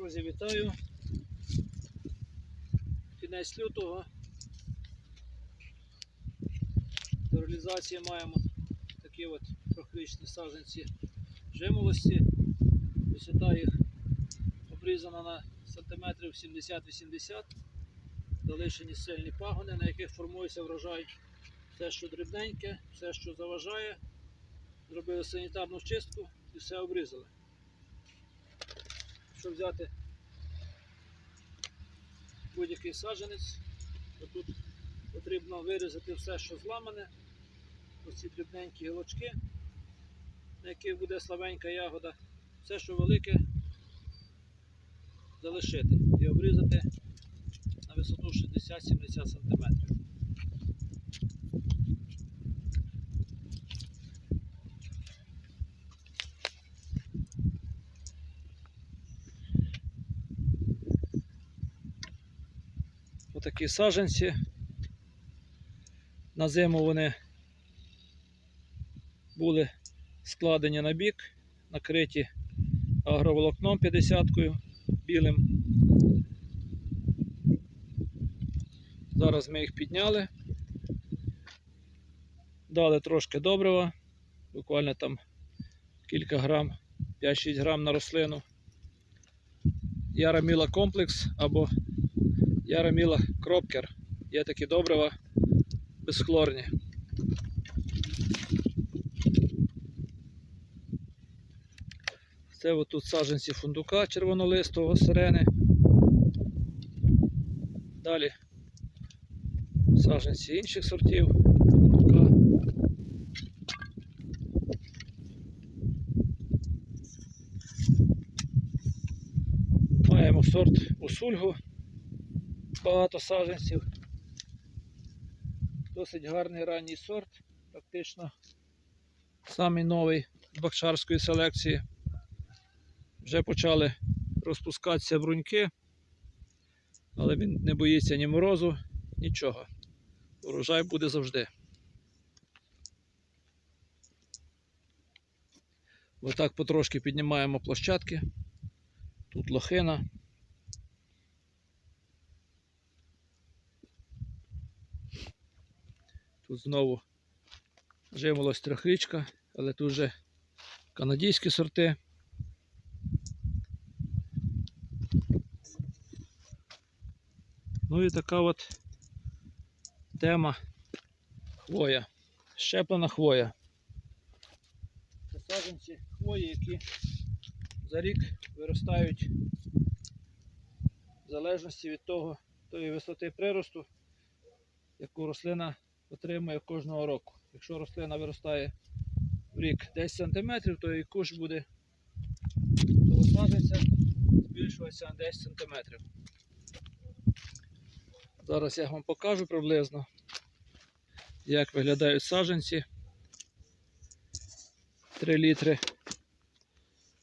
Друзі, вітаю. Кінець лютого. До реалізації маємо такі от трьохрічні саджанці жимолості. Висота їх обрізана на сантиметрів 70-80. Залишені сильні пагони, на яких формується врожай. Все, що дрібненьке, все, що заважає. Зробили санітарну чистку і все обрізали. Щоб взяти будь-який саджанець, то тут потрібно вирізати все, що зламане, ось ці дрібненькі гілочки, на яких буде слабенька ягода, все, що велике, залишити і обрізати на висоту 60-70 см. Отакі саджанці. На зиму вони були складені на бік, накриті агроволокном 50-кою білим. Зараз ми їх підняли, дали трошки добрива, буквально там кілька грам, 5-6 грам на рослину. Яраміла комплекс або Яраміла Кропкер. Є такі добрива безхлорні. Це отут саджанці фундука червонолистого сирени. Далі саджанці інших сортів фундука. Маємо сорт усульгу багато саджанців. Досить гарний ранній сорт, практично самий новий з бакчарської селекції. Вже почали розпускатися бруньки, але він не боїться ні морозу, нічого. Урожай буде завжди. Отак потрошки піднімаємо площадки. Тут лохина. Тут знову жимолось трьохрічка, але тут вже канадійські сорти. Ну і така от тема хвоя. Щеплена хвоя. Це саджанці хвої, які за рік виростають в залежності від того, тої висоти приросту, яку рослина отримує кожного року. Якщо рослина виростає в рік 10 см, то і куш буде того збільшуватися на 10 см. Зараз я вам покажу приблизно, як виглядають саджанці. 3 літри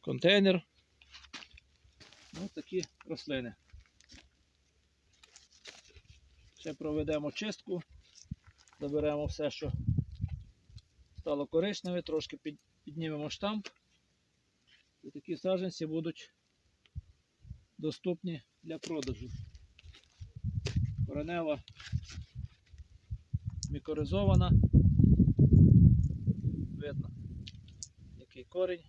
контейнер. Ось такі рослини. Ще проведемо чистку. Заберемо все, що стало коричневе, трошки під- піднімемо штамп. І такі саджанці будуть доступні для продажу. Коренева мікоризована. Видно, який корінь.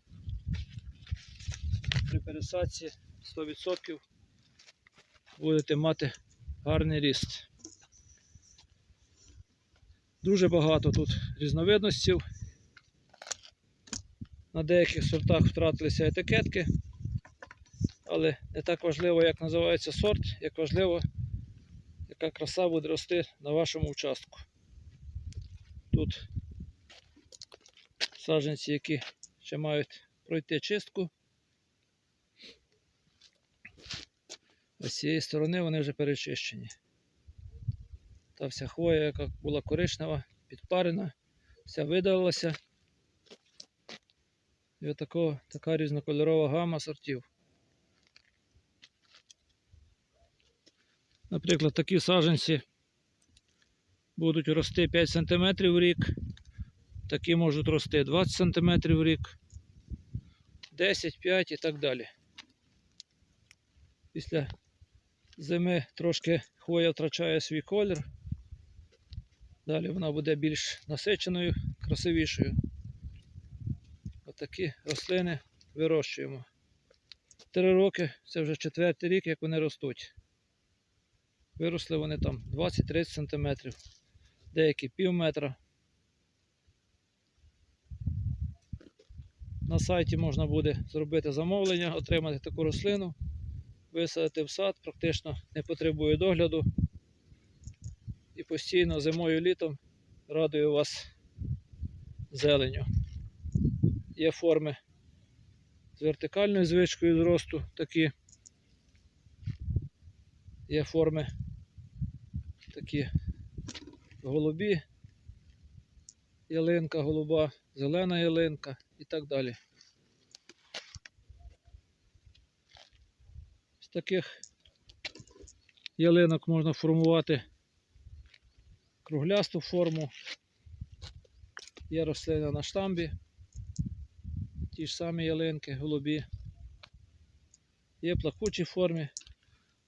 При пересадці 100% будете мати гарний ріст. Дуже багато тут різновидностей. На деяких сортах втратилися етикетки, але не так важливо, як називається сорт, як важливо, яка краса буде рости на вашому участку. Тут саджанці, які ще мають пройти чистку. З цієї сторони вони вже перечищені. Та вся хвоя, яка була коричнева, підпарена, вся видалилася. І отако, така різнокольорова гама сортів. Наприклад, такі саджанці будуть рости 5 см в рік, такі можуть рости 20 см в рік, 10, 5 і так далі. Після зими трошки хвоя втрачає свій колір. Далі вона буде більш насиченою, красивішою. Отакі рослини вирощуємо. Три роки це вже четвертий рік, як вони ростуть. Виросли вони там 20-30 см, деякі пів метра. На сайті можна буде зробити замовлення, отримати таку рослину, висадити в сад, практично не потребує догляду. Постійно зимою літом радую вас зеленю. Є форми з вертикальною звичкою зросту такі. Є форми такі голубі, ялинка голуба, зелена ялинка і так далі. З таких ялинок можна формувати круглясту форму. Є рослина на штамбі, ті ж самі ялинки, голубі. Є плакучі форми,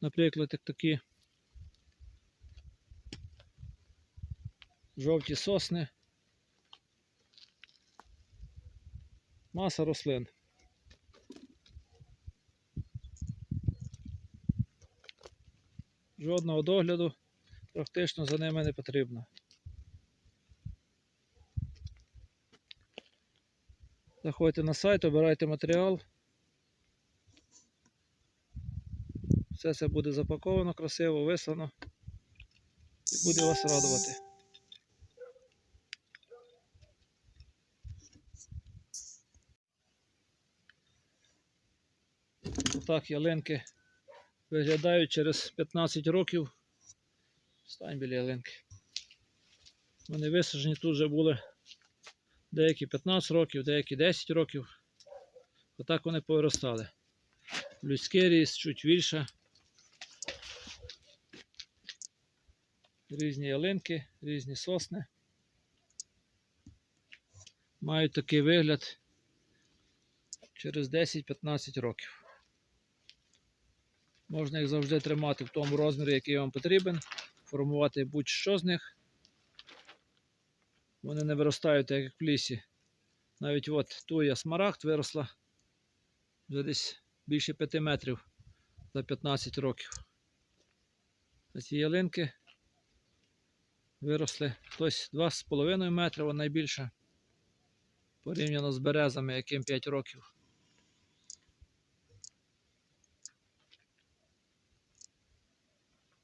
наприклад, як такі жовті сосни. Маса рослин. Жодного догляду практично за ними не потрібно. Заходьте на сайт, обирайте матеріал. Все це буде запаковано, красиво, вислано і буде вас радувати. Так, ялинки виглядають через 15 років. Стань біля ялинки. Вони висаджені тут вже були деякі 15 років, деякі 10 років. Отак вони повиростали. Людський ріст, чуть більше. Різні ялинки, різні сосни. Мають такий вигляд через 10-15 років. Можна їх завжди тримати в тому розмірі, який вам потрібен, формувати будь-що з них. Вони не виростають як в лісі. Навіть от туя смарагд виросла вже десь більше 5 метрів за 15 років. А ці ялинки виросли хтось 2,5 метри, вона найбільша. Порівняно з березами, яким 5 років.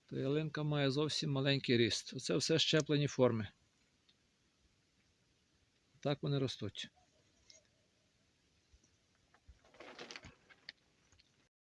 То ялинка має зовсім маленький ріст. Оце все щеплені форми. Так вони ростуть.